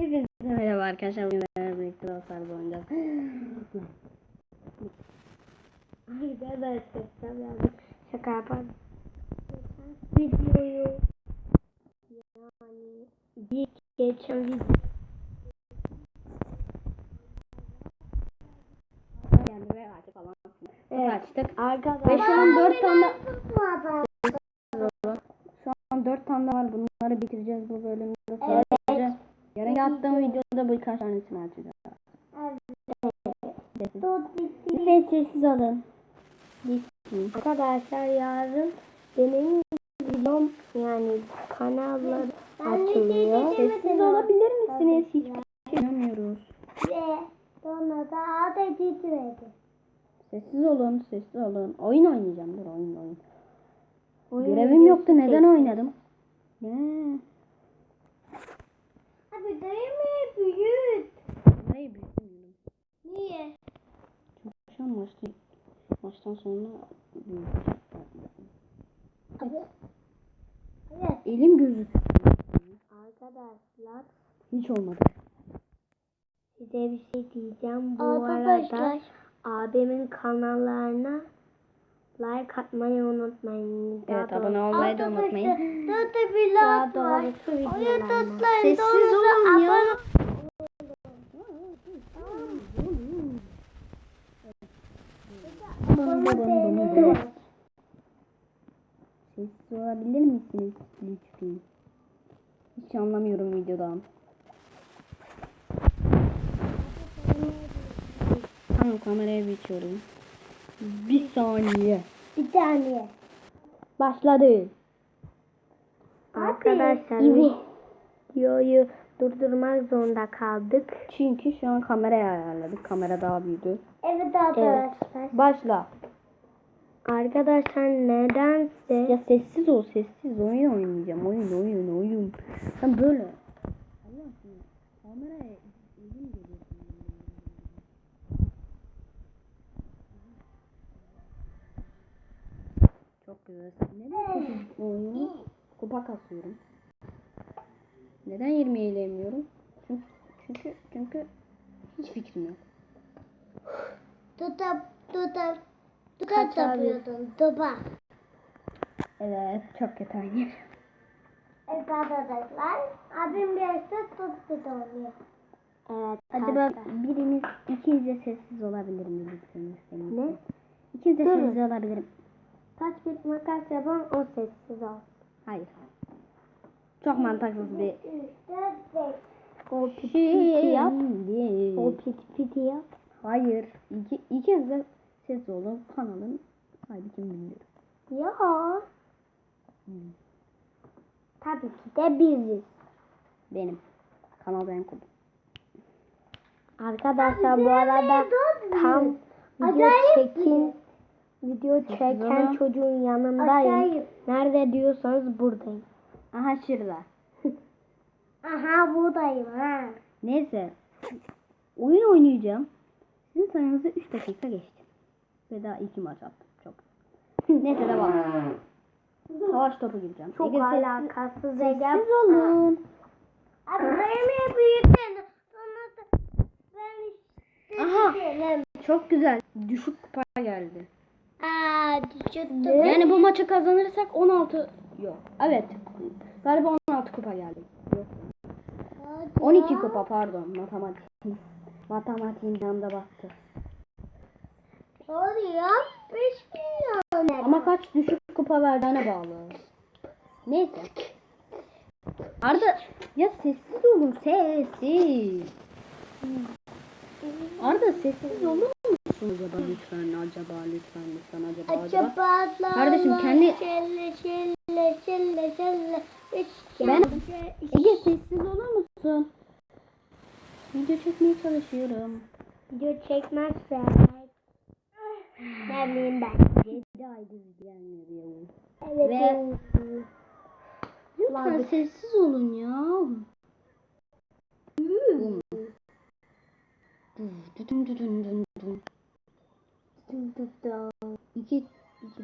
Hepinize merhaba arkadaşlar. Bugün beraber birlikte Rosar'da oynayacağız. Arkadaşlar tabii abi şaka yapan videoyu yani bir geçen video yani ve açık falan. Evet. Açtık. Arkadaşlar. Ve şu an 4 tane şu an 4 tane var. Bunları bitireceğiz bu bölümde. Sonra Yarın attığım videoda birkaç tanesini açacağız. Lütfen sessiz olun. Lütfen. Arkadaşlar yarın benim videom yani kanallar açılıyor. Sessiz olabilir misiniz? Hiç bilmiyoruz. Ve sonra da adı titredi. Sessiz olun, sessiz olun. Oyun oynayacağım. Dur oyun oyun. Görevim yoktu. Neden oynadım? Ne? Abi dayı mı büyüt? Nereye büyütmüyorum? Niye? Şu an maçtan, maçtan sonra Abi. Evet. elim gözük. Arkadaşlar Hiç olmadı. size bir şey diyeceğim. Bu Arkadaşlar. arada abimin kanallarına like atmayı unutmayın. Daha Evet abone olmayı da unutmayın. Dörtte bir Daha lat var. Oraya tıklayın. Sessiz olun ya. Sessiz olabilir misiniz lütfen? Hiç anlamıyorum videodan. Tamam kameraya geçiyorum. Bir saniye. Bir saniye. Başladı. Arkadaşlar İyi. videoyu durdurmak zorunda kaldık. Çünkü şu an kamerayı ayarladık. Kamera daha büyüdü. Evet arkadaşlar. Başla. Arkadaşlar nedense Ya sessiz ol sessiz. Oyun oynayacağım. Oyun oyun oyun. Sen böyle. Allah aşkına. Kameraya Neden kötü oyunu? Kupa kasıyorum. Neden 20 eğlemiyorum? Çünkü, çünkü, çünkü hiç fikrim yok. Tutup tutup tutup yapıyordun. Tuba. Evet çok kötü oynuyorum. Evet arkadaşlar. Abim biraz da tuttu da oynuyor. evet Acaba arkadaşlar. biriniz ikiniz de sessiz olabilir mi. Ne? İkiniz de sessiz olabilirim. Taş bir makas yapan o sessiz ol. Hayır. Çok mantıksız bir. O piti piti şey. yap. O piti piti yap. Hayır. İki, ikiniz de sessiz olun. Kanalın sahibi kim bilmiyorum. Ya. Hmm. Tabii ki de biziz. Benim. Kanal benim kurdum. Arkadaşlar bu arada tam video çekin video çeken çocuğun yanındayım. Acayip. Nerede diyorsanız buradayım. Aha şurada. Aha buradayım ha. Neyse. Oyun oynayacağım. Sizin sayenizde 3 dakika geçti. Ve daha iki maç attım. Çok. Neyse devam. Savaş topu gireceğim. Çok Ege, alakasız Ege. Sessiz olun. Abi. Sonra ben Aha. Çok güzel. Düşük kupa geldi. Aa düşürdüm. Yani bu maçı kazanırsak 16 yok. Evet. Galiba 16 kupa geldi. Yok. 12 kupa pardon. Matematik. Matematiğin yanında baktı. Oluyor. 5 milyon. Ama kaç düşük kupa verdiğine bağlı. Neyse. Arda ya sessiz olun sessiz. Arda sessiz olur musun acaba lütfen acaba lütfen lütfen acaba acaba. Acaba Kardeşim kendi- şelle şelle şelle. Üç Ben. Ege sessiz olur musun? Video çekmeye çalışıyorum. Video çekmezse ne bileyim ben. 7 aydır gelmedi ya. Evet. Ve- Lütfen sessiz olun ya. Bum. Dün dün dün dün İki, iki.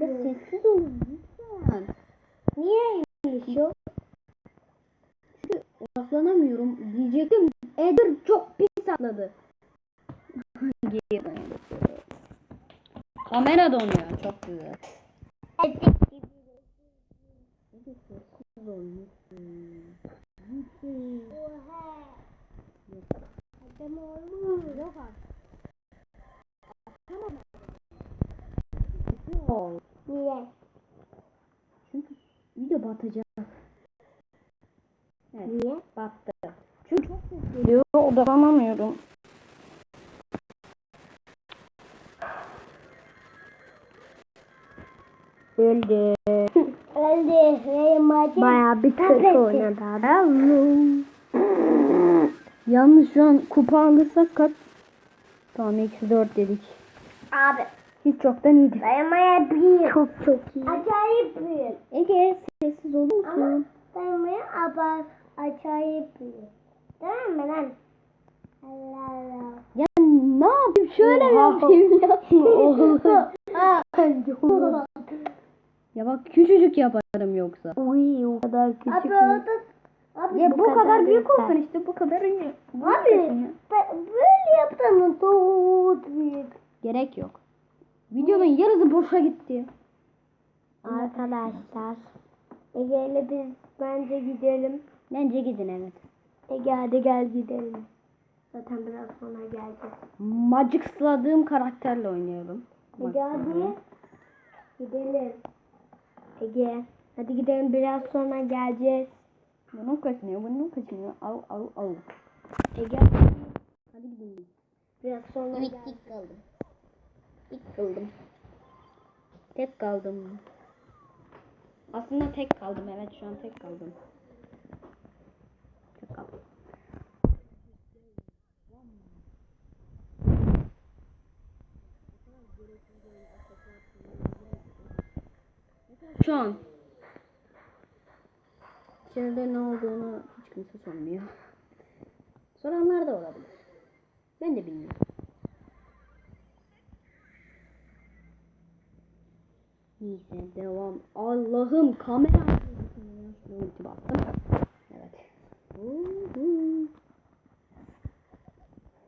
Ya sessiz olun lütfen. Niye yok? odaklanamıyorum diyecektim. Eder çok pis atladı. Kamera donuyor çok güzel. Ezik gibi. Oha. Adam olmuş. Yok Ol. Niye? Çünkü video batacak. Evet Niye? battı. Çünkü çok ses geliyor odaklanamıyorum. Öldü. Öldü. Bayağı bir kötü oynadı. Yalnız şu an kupa alırsak kaç? Tamam eksi 4 dedik. Abi. Hiç çoktan iyidir. Dayanmaya büyük. Çok çok iyi. Acayip büyük. Ege sessiz olur Ama musun? dayanmaya aber acayip büyük. Değil mi lan? Allah Allah. Ya ne yapayım şöyle mi yapayım ya? Oğlum. ya bak küçücük yaparım yoksa. Uy o kadar küçük. Abi o da Abi, Ya bu, kadar, büyük yeter. olsun işte bu kadar. Bu Abi böyle yaptığını çok büyük. Gerek yok. Videonun yarısı boşa gitti. Arkadaşlar. Ege ile biz bence gidelim. Bence gidin evet. Ege hadi gel gidelim. Zaten biraz sonra geleceğiz. Magic'sladığım karakterle oynayalım. Ege hadi. Gidelim. Ege. Hadi gidelim biraz sonra geleceğiz. Bunun kaçınıyor, bunun kaçınıyor. Au au au. Ege Hadi gidelim. biraz sonra Evet, ilk kaldım. İlk kaldım. Tek kaldım. Aslında tek kaldım. Evet şu an tek kaldım. Tek kaldım. Şu an içeride ne olduğunu hiç kimse sormuyor. Soranlar da olabilir. Ben de bilmiyorum. Neyse devam. Allah'ım kamera. Ulti. Evet.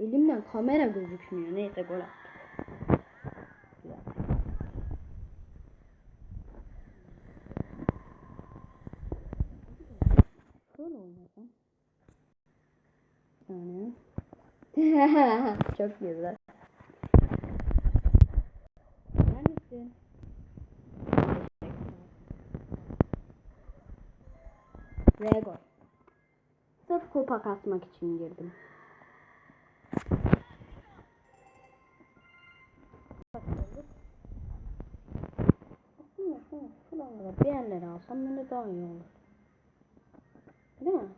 Elimden kamera gözükmüyor. Neyse gol attık. Güzel. Şöyle oynasam. Saniye. Çok güzel. Neredesin? Rego. Sırf kupa kasmak için girdim. Bir yerlere alsam bence daha iyi olur. Değil mi?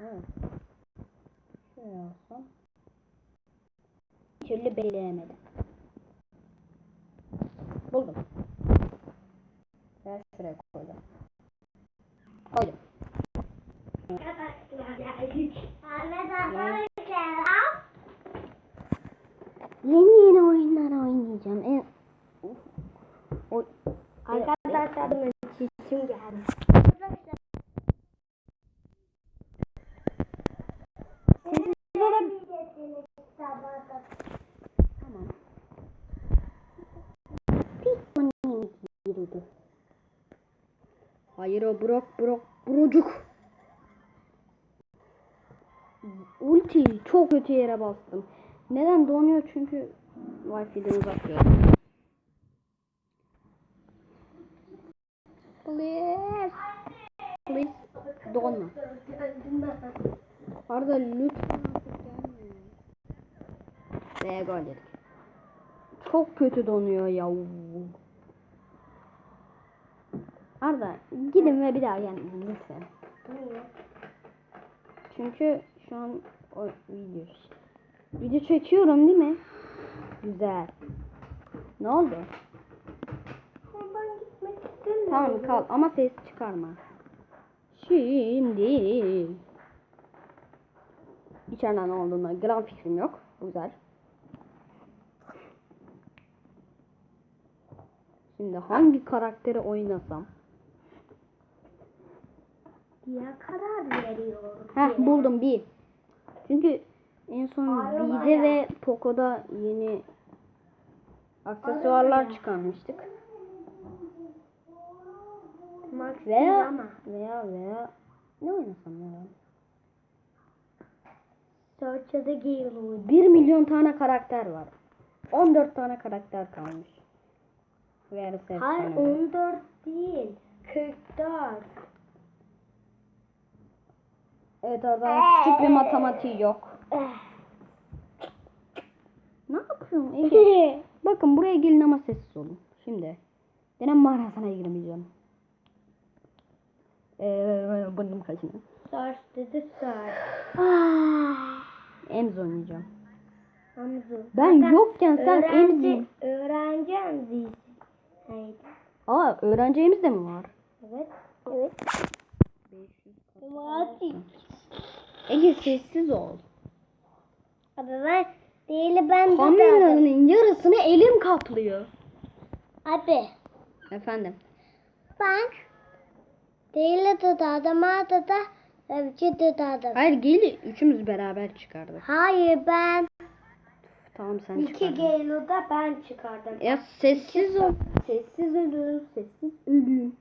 Evet. Şuraya alsam. Bir türlü belirleyemedim. Buldum. Ben şuraya koydum. Koydum. Arkadaşlar. Yeni yeni oyunlar oynayacağım. En... O... Arkadaşlar benim çişim geldi. Tamam. Pis girdi. Hayır o brok brok brocuk. Ulti çok kötü yere bastım. Neden donuyor? Çünkü Wi-Fi'den uzaklıyorum. Please. Please. Donma. Arda lütfen. Ve gol yedik. Çok kötü donuyor ya. Arda gidin ve bir daha gelmeyin lütfen. Çünkü şu an o video video çekiyorum değil mi? Güzel. Ne oldu? Ben gitmek istemiyorum. Tamam kal ama ses çıkarma. Şimdi içeriden ne olduğuna gram fikrim yok. Güzel. Şimdi hangi karakteri oynasam? diye karar veriyorum. Heh buldum bir. Çünkü en son B'de ve Poco'da yeni aksesuarlar çıkarmıştık. Max Veya veya veya ne oynasam ya? ben? Search'da geliyor. 1 milyon tane karakter var. 14 tane karakter kalmış. Verirse Hayır efsane. 14 değil. 44. Evet orada küçük bir matematiği yok. Ne yapıyorsun Ege? Bakın buraya gelin ama sessiz olun. Şimdi. Denem mağarasına girmeyeceğim. Eee burnum kaçını. Search dedi search. Emz oynayacağım. Hamzu. Ben yokken sen öğrenci, emzi. öğrenci. Hayır. Aa öğrenci emz de mi var? Evet. Evet. Hadi. Ege sessiz ol. Abi ben değil ben de Kameranın yarısını elim kaplıyor. Abi Efendim. ben değil tutardım da da evci tutardım. Hayır gel üçümüz beraber çıkardık. Hayır ben Tamam sen İki çıkardın. Geylu'da ben çıkardım. Ya sessiz ol. Sessiz olun. Sessiz ölün.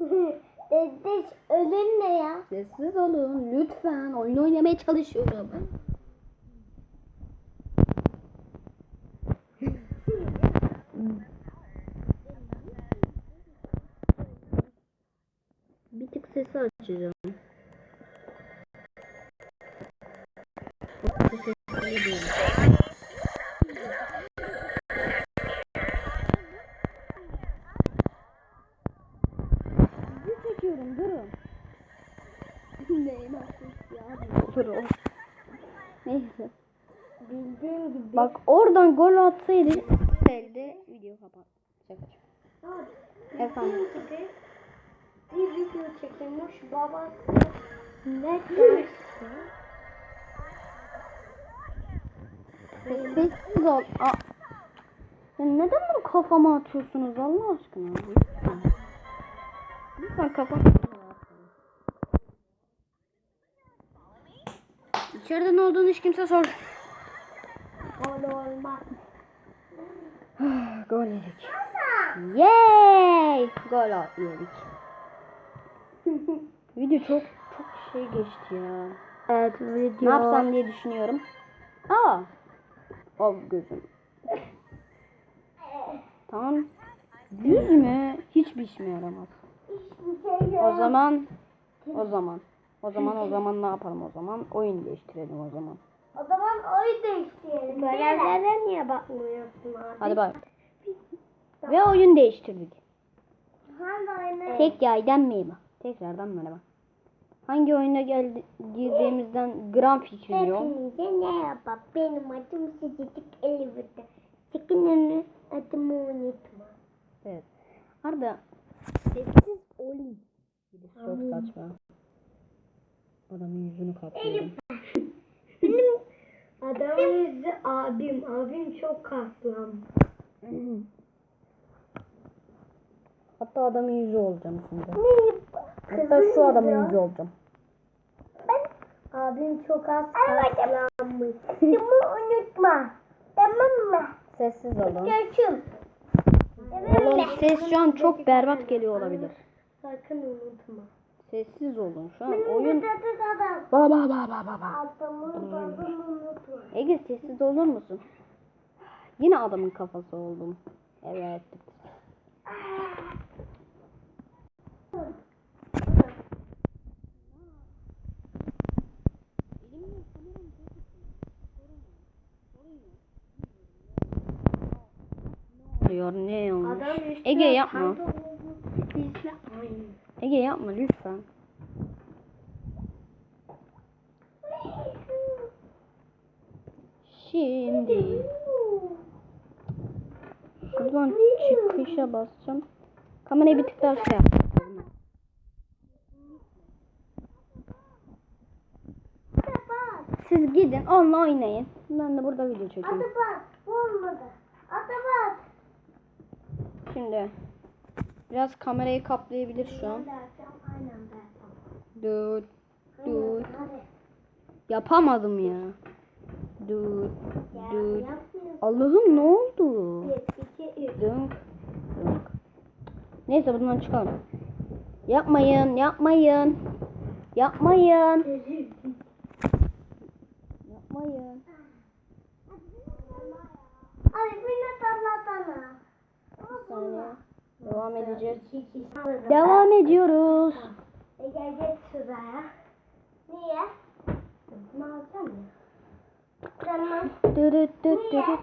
Dedi ölün ne ya? Sessiz olun. Lütfen. Oyun oynamaya çalışıyorum. Bir tık sesi açacağım. Çekiyorum durun. Olur o. Neyse. Bildiğim gibi. Bak oradan gol atsaydı elde video kapat. Şaka. Bildiğim Efendim. gibi bir video çekilmiş babası ne dersi? Sessiz ol. Aa. Ya neden bunu kafama atıyorsunuz Allah aşkına? Lütfen. Lütfen kafama İçeride ne olduğunu hiç kimse sor. Gol olmaz. Gol yedik. Yay! Gol yedik. Video çok çok şey geçti ya. Evet video. Ne yapsam diye düşünüyorum. Aa. Al gözüm. Tamam. Yüz mü? Hiçbir işime yaramaz. O zaman o zaman o zaman o zaman ne yapalım o zaman? Oyun değiştirelim o zaman. O zaman oy değiştirelim. Görevlere niye bakmıyorsun abi? Hadi bak. Ve oyun değiştirdik. Tek yaydan merhaba. Tekrardan merhaba. Hangi oyuna geldi, girdiğimizden gram fikrim yok. Hepinize merhaba. Benim adım Sıcacık Elif'te. Sakın adımı unutma. Evet. Arda sessiz olun. Çok saçma. Adamın yüzünü kaplıyorum. Benim adamın yüzü abim. Abim çok kaslanmış. Hatta adamın yüzü olacağım şimdi. Hatta şu adamın yüzü olacağım. Abim çok az kaslanmış. Adımı unutma. Tamam mı? Sessiz olun. Görüşüm. Oğlum ses şu an çok berbat geliyor olabilir. Sakın unutma. Sessiz olun. Şu an oyun... Ba ba ba ba ba ba. Adımı adımı unutma. Ege sessiz olur musun? Yine adamın kafası oldum. Evet. Oluyor ne olmuş? Ege yapma. Ege yapma lütfen. Şimdi şuradan çıkışa basacağım. Kamerayı bir tık daha şey yap. Siz gidin onunla oynayın. Ben de burada video çekeyim. Adı bak. Olmadı. Şimdi biraz kamerayı kaplayabilir şu an. Dur. Dur. Yapamadım ya. Dur. Dur. Allah'ım ne oldu? Bir, iki, üç. Dünk. Dünk. Neyse bundan çıkalım. Yapmayın, yapmayın. Yapmayın. Yapmayın. Abi beni sallasana. Bir saniye. Devam edeceğiz. Devam. Ediyoruz. E gel şuraya. Niye? Ne alacağım ya? Tamam. Dürüt düt dürüt.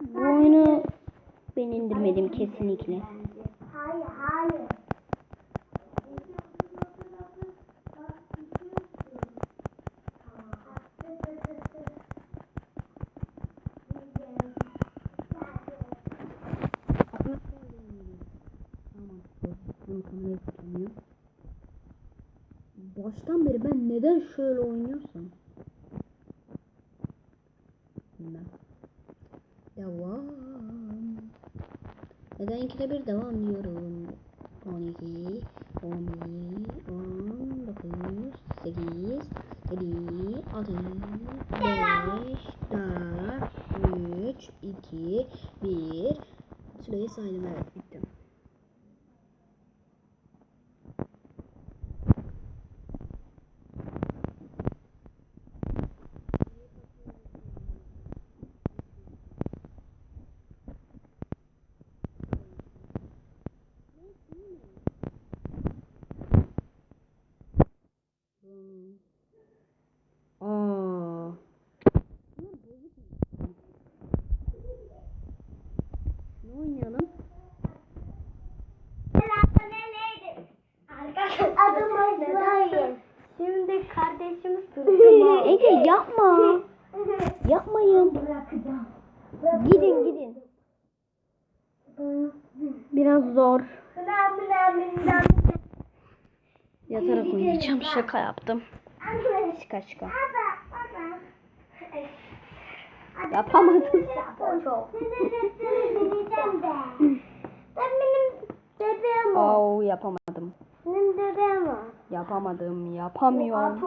Bu oyunu ben indirmedim kesinlikle. Hayır hayır. Baştan beri ben neden şöyle oynuyorsam? Bilmem. Devam. Neden ikide bir devam diyorum? 12, 11, 19, 8, 7, 6, 5, 4, 3, 2, 1. Süreyi saydım evet bitti. Aa. Ne oynayalım? Adım Azrail. Şimdi kardeşimiz tuttu. Ege yapma. Yapmayın. Gidin gidin. Biraz zor. Yatarak oynayacağım. Şaka yaptım. Şaka şaka. Yapamadım. Çok. Bineceğim de. Ben benim bebeğim o. Oo yapamadım. Benim bebeğim o. Yapamadım. Yapamıyorum.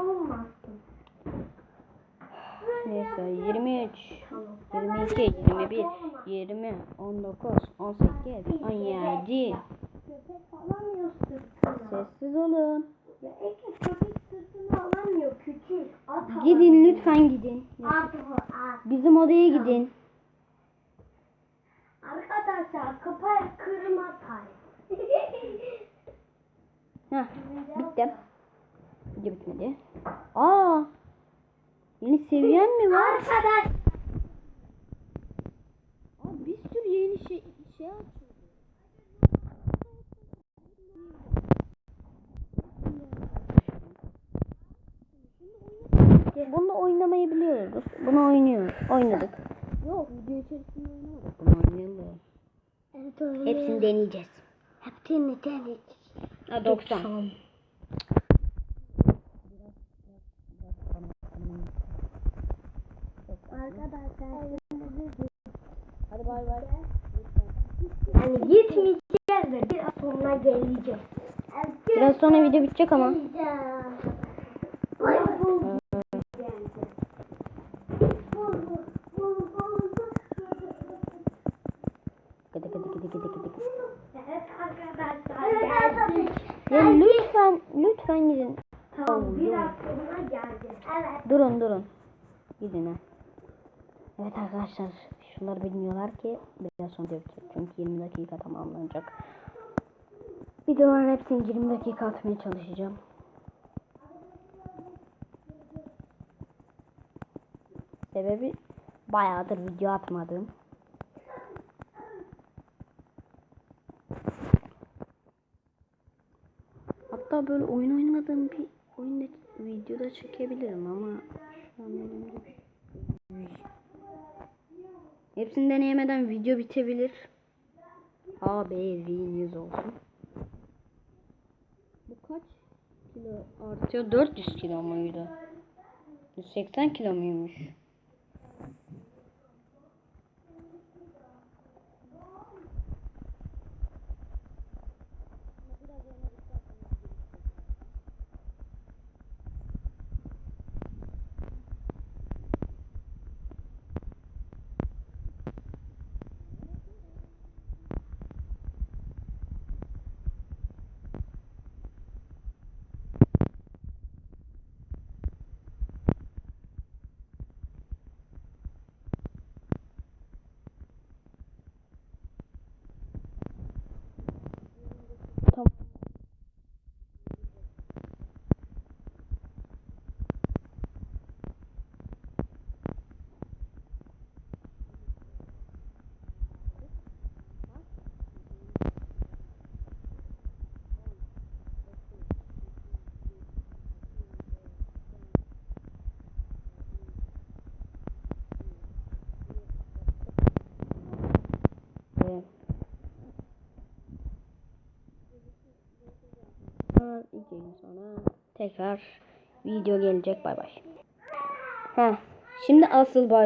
Neyse 23, 22, 21, 20, 19, 18, 17. Köpek alamıyorsun. Sessiz olun. Gidin lütfen gidin. Bizim odaya gidin. Arkadaşlar kapaya kırma tay. Heh, bitti. Video bitmedi. Aa! Yeni seviyen mi var? Arkadaş. Aa, bir sürü yeni şey şey açıldı. Bunu oynamayı biliyoruz. Bunu oynuyoruz. Oynadık. Yok video içerisinde oynamadık. Bunu oynayalım. Evet öyle. Hepsini deneyeceğiz. Hepsini denedik. Ha 90. Arkadaşlar. Hadi bay bay. Yani gitmeyeceğiz de biraz sonra geleceğiz. Biraz sonra video bitecek ama. Evet arkadaşlar geldik. Ya lütfen lütfen gidin. Tamam biraz sonra geleceğiz. Evet. Durun durun. Gidin ha. Evet arkadaşlar şunları bilmiyorlar ki biraz sonra bitecek. Çünkü 20 dakika tamamlanacak. Videoların hepsini 20 dakika atmaya çalışacağım. Sebebi bayağıdır video atmadım. Hatta böyle oyun oynamadığım bir oyunda videoda çekebilirim ama şu an elimde bir Hepsini deneyemeden video bitebilir. Haberiniz olsun. Bu kaç kilo artıyor? 400 kilo muydu? 180 kilo muymuş? Tamam. Evet. Sonra iki gün sonra tekrar video gelecek bay bay. Ha, şimdi asıl bay